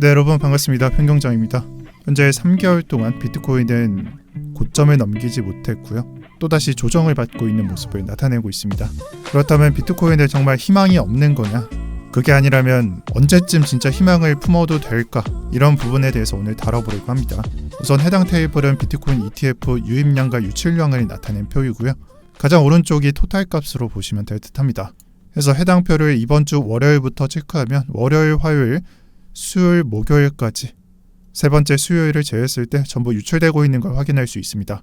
네 여러분 반갑습니다. 편경장입니다. 현재 3개월 동안 비트코인은 고점을 넘기지 못했고요. 또다시 조정을 받고 있는 모습을 나타내고 있습니다. 그렇다면 비트코인에 정말 희망이 없는 거냐? 그게 아니라면 언제쯤 진짜 희망을 품어도 될까? 이런 부분에 대해서 오늘 다뤄보려고 합니다. 우선 해당 테이블은 비트코인 ETF 유입량과 유출량을 나타낸 표이고요. 가장 오른쪽이 토탈 값으로 보시면 될 듯합니다. 그래서 해당 표를 이번 주 월요일부터 체크하면 월요일, 화요일, 수요일, 목요일까지 세 번째 수요일을 제외했을 때 전부 유출되고 있는 걸 확인할 수 있습니다.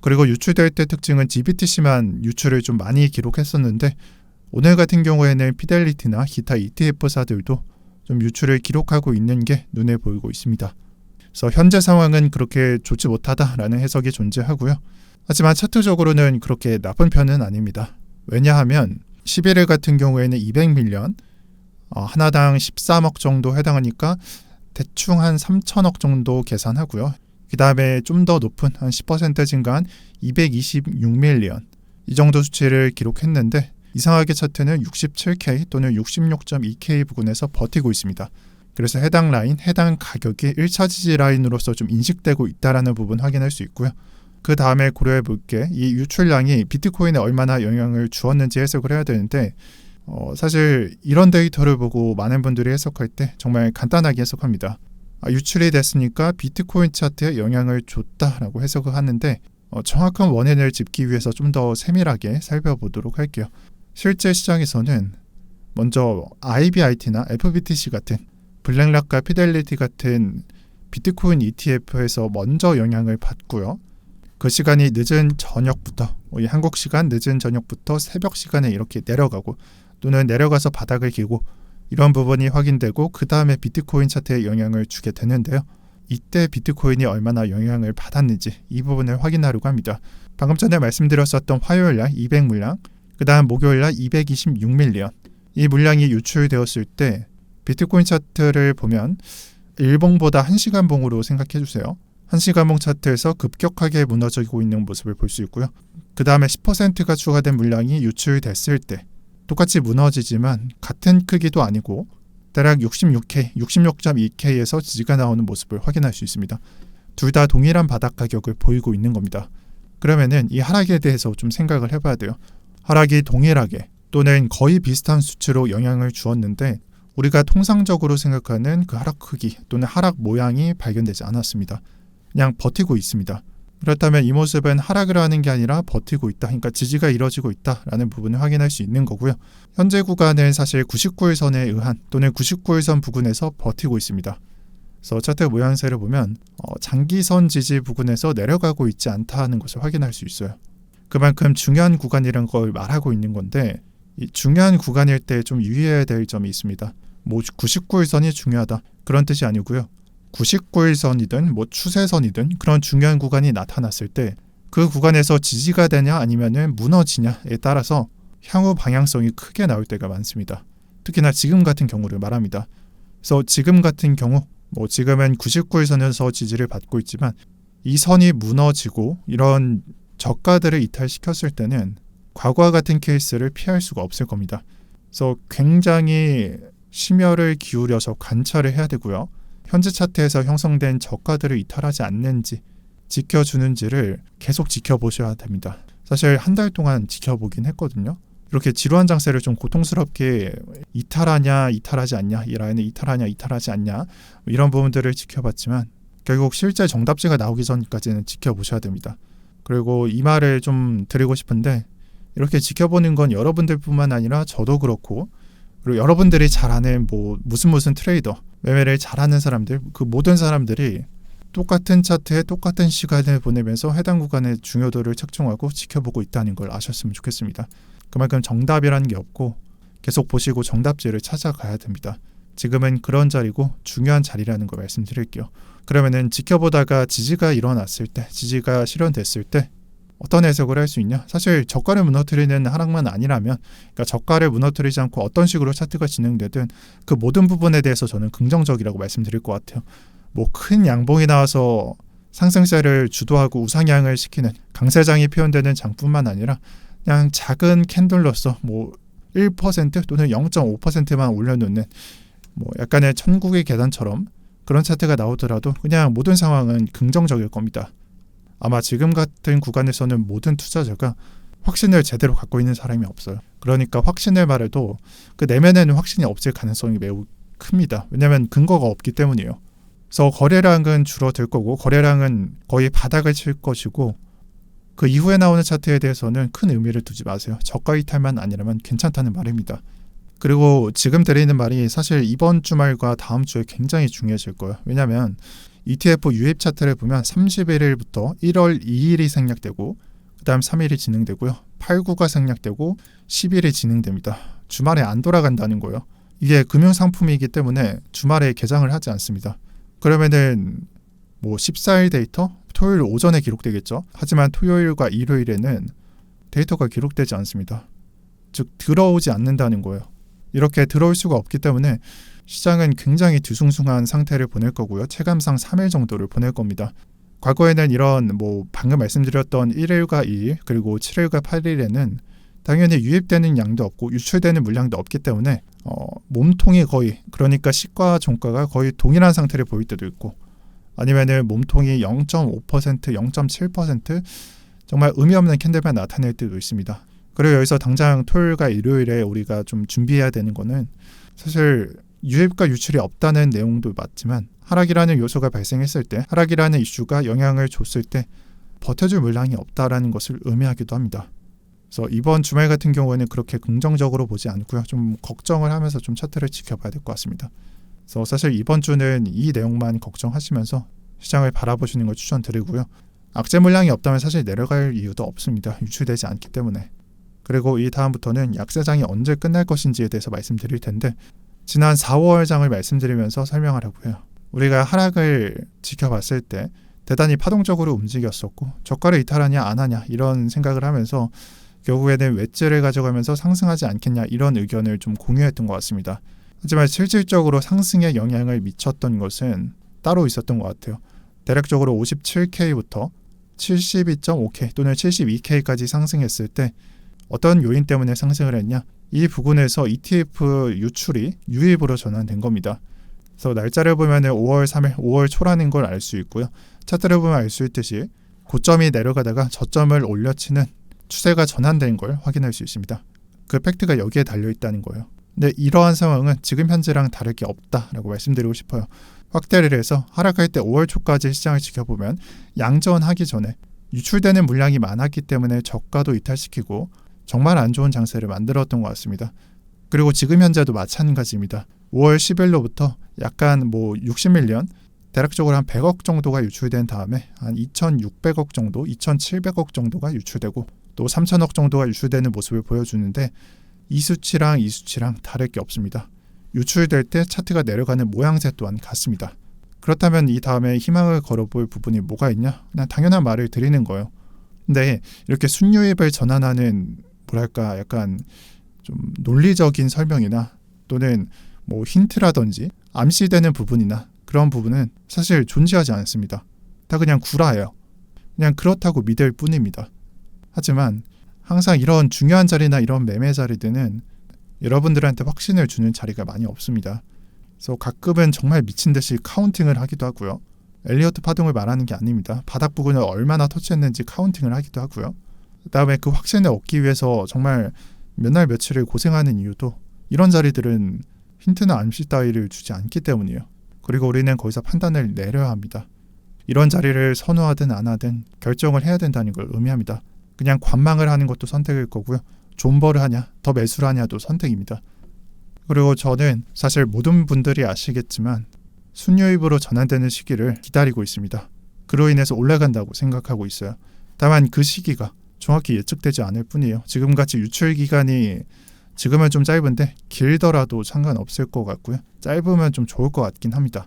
그리고 유출될 때 특징은 GBTC만 유출을 좀 많이 기록했었는데 오늘 같은 경우에는 피델리티나 기타 ETF사들도 좀 유출을 기록하고 있는 게 눈에 보이고 있습니다. 그래서 현재 상황은 그렇게 좋지 못하다라는 해석이 존재하고요. 하지만 차트적으로는 그렇게 나쁜 편은 아닙니다. 왜냐하면 11일 같은 경우에는 200밀리언, 어, 하나당 13억 정도 해당하니까 대충 한 3천억 정도 계산하고요. 그 다음에 좀 더 높은 한 10% 증가한 226밀리언 이 정도 수치를 기록했는데 이상하게 차트는 67K 또는 66.2K 부근에서 버티고 있습니다. 그래서 해당 라인, 해당 가격이 1차 지지 라인으로서 좀 인식되고 있다라는 부분 확인할 수 있고요. 그 다음에 고려해 볼 게 이 유출량이 비트코인에 얼마나 영향을 주었는지 해석을 해야 되는데 어, 사실 이런 데이터를 보고 많은 분들이 해석할 때 정말 간단하게 해석합니다. 아, 유출이 됐으니까 비트코인 차트에 영향을 줬다라고 해석을 하는데 어, 정확한 원인을 짚기 위해서 좀 더 세밀하게 살펴보도록 할게요. 실제 시장에서는 먼저 IBIT나 FBTC 같은 블랙락과 피델리티 같은 비트코인 ETF에서 먼저 영향을 받고요. 그 시간이 늦은 저녁부터 한국 시간 늦은 저녁부터 새벽 시간에 이렇게 내려가고 또는 내려가서 바닥을 기고 이런 부분이 확인되고 그 다음에 비트코인 차트에 영향을 주게 되는데요. 이때 비트코인이 얼마나 영향을 받았는지 이 부분을 확인하려고 합니다. 방금 전에 말씀드렸었던 화요일 날 200물량, 그 다음 목요일 날 226밀리언 이 물량이 유출되었을 때 비트코인 차트를 보면 일봉보다 1시간 봉으로 생각해 주세요. 1시간 봉 차트에서 급격하게 무너지고 있는 모습을 볼 수 있고요. 그 다음에 10%가 추가된 물량이 유출됐을 때 똑같이 무너지지만 같은 크기도 아니고 대략 66K, 66.2K에서 지지가 나오는 모습을 확인할 수 있습니다. 둘 다 동일한 바닥 가격을 보이고 있는 겁니다. 그러면은 이 하락에 대해서 좀 생각을 해봐야 돼요. 하락이 동일하게 또는 거의 비슷한 수치로 영향을 주었는데 우리가 통상적으로 생각하는 그 하락 크기 또는 하락 모양이 발견되지 않았습니다. 그냥 버티고 있습니다. 그렇다면 이 모습은 하락을 하는 게 아니라 버티고 있다. 그러니까 지지가 이뤄지고 있다라는 부분을 확인할 수 있는 거고요. 현재 구간은 사실 99일선에 의한 또는 99일선 부근에서 버티고 있습니다. 그래서 차트 모양새를 보면 어, 장기선 지지 부근에서 내려가고 있지 않다는 것을 확인할 수 있어요. 그만큼 중요한 구간이라는 걸 말하고 있는 건데 이 중요한 구간일 때 좀 유의해야 될 점이 있습니다. 뭐 99일선이 중요하다 그런 뜻이 아니고요. 99일선이든 뭐 추세선이든 그런 중요한 구간이 나타났을 때 그 구간에서 지지가 되냐 아니면은 무너지냐에 따라서 향후 방향성이 크게 나올 때가 많습니다. 특히나 지금 같은 경우를 말합니다. 그래서 지금 같은 경우 뭐 지금은 99일선에서 지지를 받고 있지만 이 선이 무너지고 이런 저가들을 이탈시켰을 때는 과거와 같은 케이스를 피할 수가 없을 겁니다. 그래서 굉장히 심혈을 기울여서 관찰을 해야 되고요. 현재 차트에서 형성된 저가들을 이탈하지 않는지 지켜주는지를 계속 지켜보셔야 됩니다. 사실 한 달 동안 지켜보긴 했거든요. 이렇게 지루한 장세를 좀 고통스럽게 이탈하냐 이탈하지 않냐 이 라인을 이탈하냐 이탈하지 않냐 이런 부분들을 지켜봤지만 결국 실제 정답지가 나오기 전까지는 지켜보셔야 됩니다. 그리고 이 말을 좀 드리고 싶은데 이렇게 지켜보는 건 여러분들뿐만 아니라 저도 그렇고 그리고 여러분들이 잘 아는 뭐 무슨 무슨 트레이더 매매를 잘하는 사람들 그 모든 사람들이 똑같은 차트에 똑같은 시간을 보내면서 해당 구간의 중요도를 측정하고 지켜보고 있다는 걸 아셨으면 좋겠습니다. 그만큼 정답이라는 게 없고 계속 보시고 정답지를 찾아가야 됩니다. 지금은 그런 자리고 중요한 자리라는 걸 말씀드릴게요. 그러면은 지켜보다가 지지가 일어났을 때, 지지가 실현됐을 때 어떤 해석을 할 수 있냐? 사실 저가를 무너뜨리는 하락만 아니라면, 그러니까 저가를 무너뜨리지 않고 어떤 식으로 차트가 진행되든 그 모든 부분에 대해서 저는 긍정적이라고 말씀드릴 것 같아요. 뭐 큰 양봉이 나와서 상승세를 주도하고 우상향을 시키는 강세장이 표현되는 장뿐만 아니라 그냥 작은 캔들로서 뭐 1% 또는 0.5%만 올려놓는 뭐 약간의 천국의 계단처럼 그런 차트가 나오더라도 그냥 모든 상황은 긍정적일 겁니다. 아마 지금 같은 구간에서는 모든 투자자가 확신을 제대로 갖고 있는 사람이 없어요. 그러니까 확신을 말해도 그 내면에는 확신이 없을 가능성이 매우 큽니다. 왜냐하면 근거가 없기 때문이에요. 그래서 거래량은 줄어들 거고 거래량은 거의 바닥을 칠 것이고 그 이후에 나오는 차트에 대해서는 큰 의미를 두지 마세요. 저가 이탈만 아니라면 괜찮다는 말입니다. 그리고 지금 드리는 말이 사실 이번 주말과 다음 주에 굉장히 중요해질 거예요. 왜냐하면 ETF 유입 차트를 보면 31일부터 1월 2일이 생략되고 그다음 3일이 진행되고요. 8, 9가 생략되고 10일이 진행됩니다. 주말에 안 돌아간다는 거예요. 이게 금융 상품이기 때문에 주말에 개장을 하지 않습니다. 그러면은 뭐 14일 데이터 토요일 오전에 기록되겠죠. 하지만 토요일과 일요일에는 데이터가 기록되지 않습니다. 즉 들어오지 않는다는 거예요. 이렇게 들어올 수가 없기 때문에 시장은 굉장히 뒤숭숭한 상태를 보낼 거고요. 체감상 3일 정도를 보낼 겁니다. 과거에는 이런 뭐 방금 말씀드렸던 1일과 2일 그리고 7일과 8일에는 당연히 유입되는 양도 없고 유출되는 물량도 없기 때문에 어, 몸통이 거의 그러니까 시가 종가가 거의 동일한 상태를 보일 때도 있고 아니면은 몸통이 0.5% 0.7% 정말 의미 없는 캔들만 나타낼 때도 있습니다. 그리고 여기서 당장 토요일과 일요일에 우리가 좀 준비해야 되는 거는 사실 유입과 유출이 없다는 내용도 맞지만 하락이라는 요소가 발생했을 때 하락이라는 이슈가 영향을 줬을 때 버텨줄 물량이 없다라는 것을 의미하기도 합니다. 그래서 이번 주말 같은 경우에는 그렇게 긍정적으로 보지 않고요. 좀 걱정을 하면서 좀 차트를 지켜봐야 될 것 같습니다. 그래서 사실 이번 주는 이 내용만 걱정하시면서 시장을 바라보시는 걸 추천드리고요. 악재 물량이 없다면 사실 내려갈 이유도 없습니다. 유출되지 않기 때문에. 그리고 이 다음부터는 약세장이 언제 끝날 것인지에 대해서 말씀드릴 텐데 지난 4월 장을 말씀드리면서 설명하려고 해요. 우리가 하락을 지켜봤을 때 대단히 파동적으로 움직였었고 저가를 이탈하냐 안 하냐 이런 생각을 하면서 결국에는 웨지를 가져가면서 상승하지 않겠냐 이런 의견을 좀 공유했던 것 같습니다. 하지만 실질적으로 상승에 영향을 미쳤던 것은 따로 있었던 것 같아요. 대략적으로 57K부터 72.5K 또는 72K까지 상승했을 때 어떤 요인 때문에 상승을 했냐? 이 부분에서 ETF 유출이 유입으로 전환된 겁니다. 그래서 날짜를 보면 5월 3일, 5월 초라는 걸 알 수 있고요. 차트를 보면 알 수 있듯이 고점이 내려가다가 저점을 올려치는 추세가 전환된 걸 확인할 수 있습니다. 그 팩트가 여기에 달려 있다는 거예요. 근데 이러한 상황은 지금 현재랑 다를 게 없다라고 말씀드리고 싶어요. 확대를 해서 하락할 때 5월 초까지 시장을 지켜보면 양전하기 전에 유출되는 물량이 많았기 때문에 저가도 이탈시키고 정말 안 좋은 장세를 만들었던 것 같습니다. 그리고 지금 현재도 마찬가지입니다. 5월 10일로부터 약간 뭐 60밀리언 대략적으로 한 100억 정도가 유출된 다음에 한 2,600억 정도, 2,700억 정도가 유출되고 또 3,000억 정도가 유출되는 모습을 보여주는데 이 수치랑 이 수치랑 다를 게 없습니다. 유출될 때 차트가 내려가는 모양새 또한 같습니다. 그렇다면 이 다음에 희망을 걸어볼 부분이 뭐가 있냐? 그냥 당연한 말을 드리는 거예요. 근데 이렇게 순유입을 전환하는 뭐랄까 약간 좀 논리적인 설명이나 또는 뭐 힌트라든지 암시되는 부분이나 그런 부분은 사실 존재하지 않습니다. 다 그냥 구라예요. 그냥 그렇다고 믿을 뿐입니다. 하지만 항상 이런 중요한 자리나 이런 매매 자리들은 여러분들한테 확신을 주는 자리가 많이 없습니다. 그래서 가끔은 정말 미친 듯이 카운팅을 하기도 하고요. 엘리어트 파동을 말하는 게 아닙니다. 바닥 부분을 얼마나 터치했는지 카운팅을 하기도 하고요. 그다음에 그 확신을 얻기 위해서 정말 몇 날 며칠을 고생하는 이유도 이런 자리들은 힌트나 암시 따위를 주지 않기 때문이에요. 그리고 우리는 거기서 판단을 내려야 합니다. 이런 자리를 선호하든 안 하든 결정을 해야 된다는 걸 의미합니다. 그냥 관망을 하는 것도 선택일 거고요. 존버를 하냐, 더 매수를 하냐도 선택입니다. 그리고 저는 사실 모든 분들이 아시겠지만 순유입으로 전환되는 시기를 기다리고 있습니다. 그로 인해서 올라간다고 생각하고 있어요. 다만 그 시기가 정확히 예측되지 않을 뿐이에요. 지금같이 유출 기간이 지금은 좀 짧은데 길더라도 상관없을 것 같고요. 짧으면 좀 좋을 것 같긴 합니다.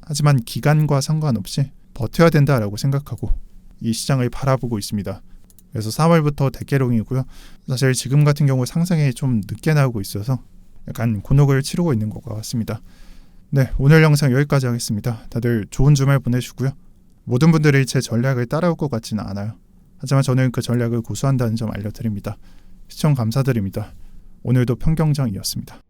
하지만 기간과 상관없이 버텨야 된다라고 생각하고 이 시장을 바라보고 있습니다. 그래서 3월부터 대개롱이고요. 사실 지금 같은 경우 상승이 좀 늦게 나오고 있어서 약간 곤혹을 치르고 있는 것 같습니다. 네, 오늘 영상 여기까지 하겠습니다. 다들 좋은 주말 보내시고요. 모든 분들이 제 전략을 따라올 것 같지는 않아요. 하지만 저는 그 전략을 고수한다는 점 알려드립니다. 시청 감사드립니다. 오늘도 평경장이었습니다.